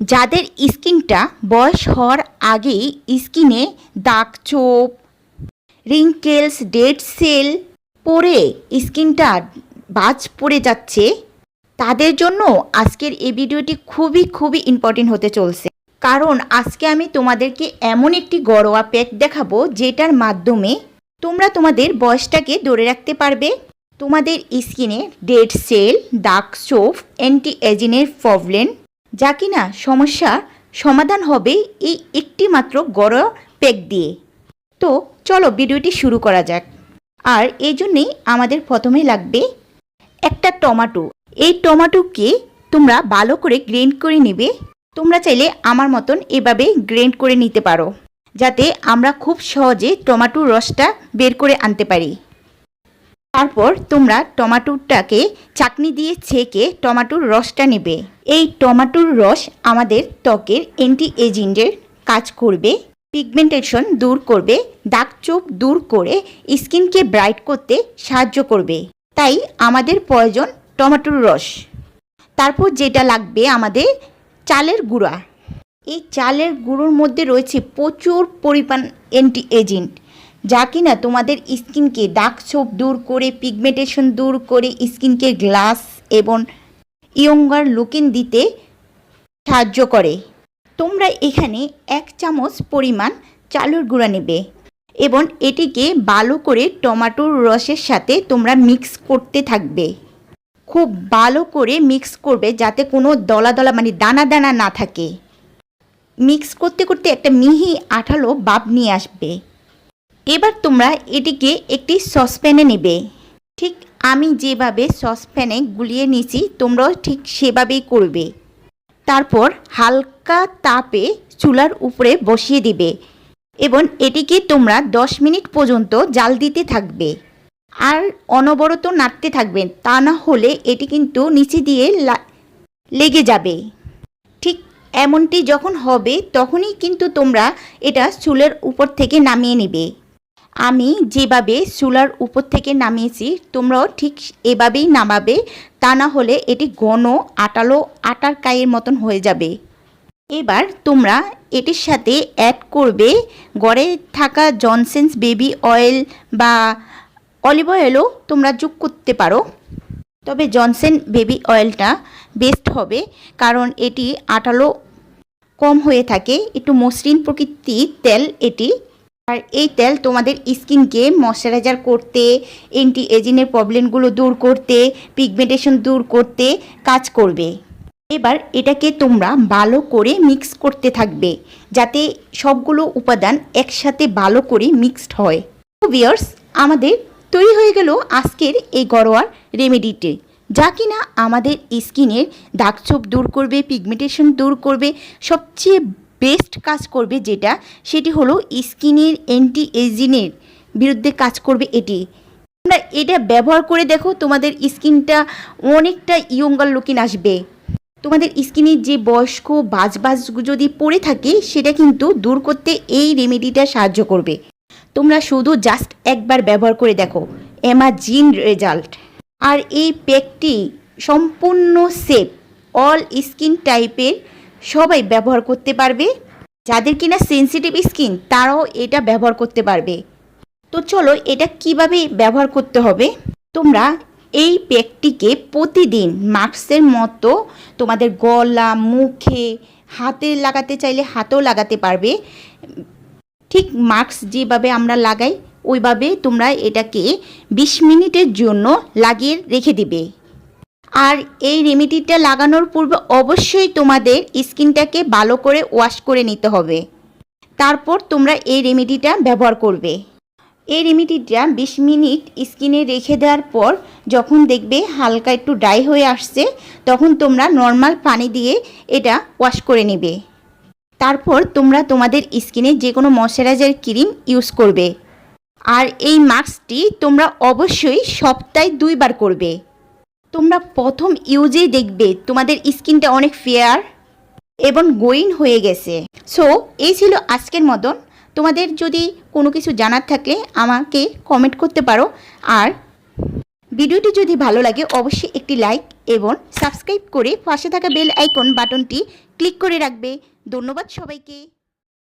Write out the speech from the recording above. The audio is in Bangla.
যাদের স্কিনটা বয়স হওয়ার আগেই স্কিনে দাগ চোপ রিঙ্কেলস ডেড সেল পরে স্কিনটা বাজ পড়ে যাচ্ছে, তাদের জন্য আজকের এই ভিডিওটি খুবই খুবই ইম্পর্টেন্ট হতে চলছে। কারণ আজকে আমি তোমাদেরকে এমন একটি ঘরোয়া প্যাক দেখাবো যেটার মাধ্যমে তোমরা তোমাদের বয়সটাকে ধরে রাখতে পারবে। তোমাদের স্কিনে ডেড সেল দাগ চোপ অ্যান্টি এজিনের প্রবলেম যা কিনা সমস্যার সমাধান হবে এই একটি মাত্র গড় প্যাক দিয়ে। তো চলো ভিডিওটি শুরু করা যাক। আর এই জন্যেই আমাদের প্রথমে লাগবে একটা টমাটো। এই টমাটোকে তোমরা ভালো করে গ্রেন্ড করে নেবে। তোমরা চাইলে আমার মতন এভাবে গ্রেন্ড করে নিতে পারো। যাতে আমরা খুব সহজে টমাটোর রসটা বের করে আনতে পারি। তারপর তোমরা টমাটোটাকে চাকনি দিয়ে ছেঁকে টমাটোর রসটা নেবে। এই টমাটোর রস আমাদের ত্বকের অ্যান্টি এজিংয়ের কাজ করবে পিগমেন্টেশন দূর করবে, দাগ চোপ দূর করে স্কিনকে ব্রাইট করতে সাহায্য করবে। তাই আমাদের প্রয়োজন টমাটোর রস। তারপর যেটা লাগবে আমাদের চালের গুঁড়া। এই চালের গুঁড়োর মধ্যে রয়েছে প্রচুর পরিমাণ অ্যান্টি এজেন্ট যা কিনা তোমাদের স্কিনকে দাগ ছোপ দূর করে পিগমেন্টেশন দূর করে, স্কিনকে গ্লাস এবং ইয়ঙ্গার লুকিং দিতে সাহায্য করে। তোমরা এখানে এক চামচ পরিমাণ চালুর গুঁড়া নেবে এবং এটিকে ভালো করে টমাটোর রসের সাথে তোমরা মিক্স করতে থাকবে। খুব ভালো করে মিক্স করবে যাতে কোনো দলা দলা মানে দানা দানা না থাকে। মিক্স করতে করতে একটা মিহি আঠালো বাপ নিয়ে আসবে। এবার তোমরা এটিকে একটি সসপ্যানে নেবে। ঠিক আমি যেভাবে সসপ্যানে গুলিয়ে নিয়েছি, তোমরাও ঠিক সেভাবেই করবে। তারপর হালকা তাপে চুলার উপরে বসিয়ে দিবে এবং এটিকে তোমরা 10 মিনিট পর্যন্ত জাল দিতে থাকবে। আর অনবরত নাড়তে থাকবেন তা না হলে এটি কিন্তু নিচে দিয়ে লেগে যাবে। ঠিক এমনটি যখন হবে, তখনই কিন্তু তোমরা এটা চুলের উপর থেকে নামিয়ে নেবে। আমি যেভাবে চুলার উপর থেকে নামিয়েছি, তোমরাও ঠিক এভাবেই নামাবে। তা না হলে এটি ঘন আটালো আটার কায়ের মতন হয়ে যাবে। এবার তোমরা এটির সাথে অ্যাড করবে গড়ে থাকা জনসেন্স বেবি অয়েল বা অলিভ অয়েলও তোমরা যোগ করতে পারো। তবে জনসেন বেবি অয়েলটা বেস্ট হবে কারণ এটি আটালো কম হয়ে থাকে, একটু মসৃণ প্রকৃতির তেল এটি আর এই তেল তোমাদের স্কিনকে ময়শ্চারাইজার করতে অ্যান্টি এজিংয়ের প্রবলেমগুলো দূর করতে পিগমেন্টেশন দূর করতে কাজ করবে। এবার এটাকে তোমরা ভালো করে মিক্স করতে থাকবে, যাতে সবগুলো উপাদান একসাথে ভালো করে মিক্সড হয়। ভিয়ার্স আমাদের তৈরি হয়ে গেল আজকের এই ঘরোয়ার রেমেডিটি যা কিনা আমাদের স্কিনের দাগছোপ দূর করবে পিগমেন্টেশন দূর করবে, সবচেয়ে বেস্ট কাজ করবে যেটা, সেটি হলো স্কিনের অ্যান্টি এজিনের বিরুদ্ধে কাজ করবে এটি। তোমরা এটা ব্যবহার করে দেখো, তোমাদের স্কিনটা অনেকটা ইয়ঙ্গার লুকিন আসবে। তোমাদের স্কিনের যে বয়স্ক বাজ বাজ যদি পড়ে থাকে, সেটা কিন্তু দূর করতে এই রেমেডিটা সাহায্য করবে। তোমরা শুধু জাস্ট একবার ব্যবহার করে দেখো অ্যামাজিন রেজাল্ট আর এই প্যাকটি সম্পূর্ণ সেফ অল স্কিন টাইপের সবাই ব্যবহার করতে পারবে। যাদের কিনা সেনসিটিভ স্কিন তারাও এটা ব্যবহার করতে পারবে। তো চলো এটা কীভাবে ব্যবহার করতে হবে? তোমরা এই প্যাকটিকে প্রতিদিন মাস্কের মতো তোমাদের গলা, মুখে, হাতে লাগাতে চাইলে হাতেও লাগাতে পারবে। ঠিক মাস্ক যেভাবে আমরা লাগাই, ওইভাবে তোমরা এটাকে 20 মিনিটের জন্য লাগিয়ে রেখে দিবে। আর এই রেমেডিটা লাগানোর পূর্বে অবশ্যই তোমাদের স্কিনটাকে ভালো করে ওয়াশ করে নিতে হবে। তারপর তোমরা এই রেমেডিটা ব্যবহার করবে। এই রেমেডিটা 20 মিনিট স্কিনে রেখে দেওয়ার পর যখন দেখবে হালকা একটু ড্রাই হয়ে আসছে, তখন তোমরা নর্মাল পানি দিয়ে এটা ওয়াশ করে নেবে। তারপর তোমরা তোমাদের স্কিনে যে কোনো ময়শ্চারাইজার ক্রিম ইউজ করবে। আর এই মাস্কটি তোমরা অবশ্যই সপ্তাহে দুইবার করবে। তোমরা প্রথম ইউজেই দেখবে তোমাদের স্কিনটা অনেক ফেয়ার এবং গোয়িং হয়ে গেছে। সো এই ছিল আজকের মতন। তোমাদের যদি কোনো কিছু জানার থাকলে আমাকে কমেন্ট করতে পারো। আর ভিডিওটি যদি ভালো লাগে, অবশ্যই একটি লাইক এবং সাবস্ক্রাইব করে পাশে থাকা বেল আইকন বাটনটি ক্লিক করে রাখবে। ধন্যবাদ সবাইকে।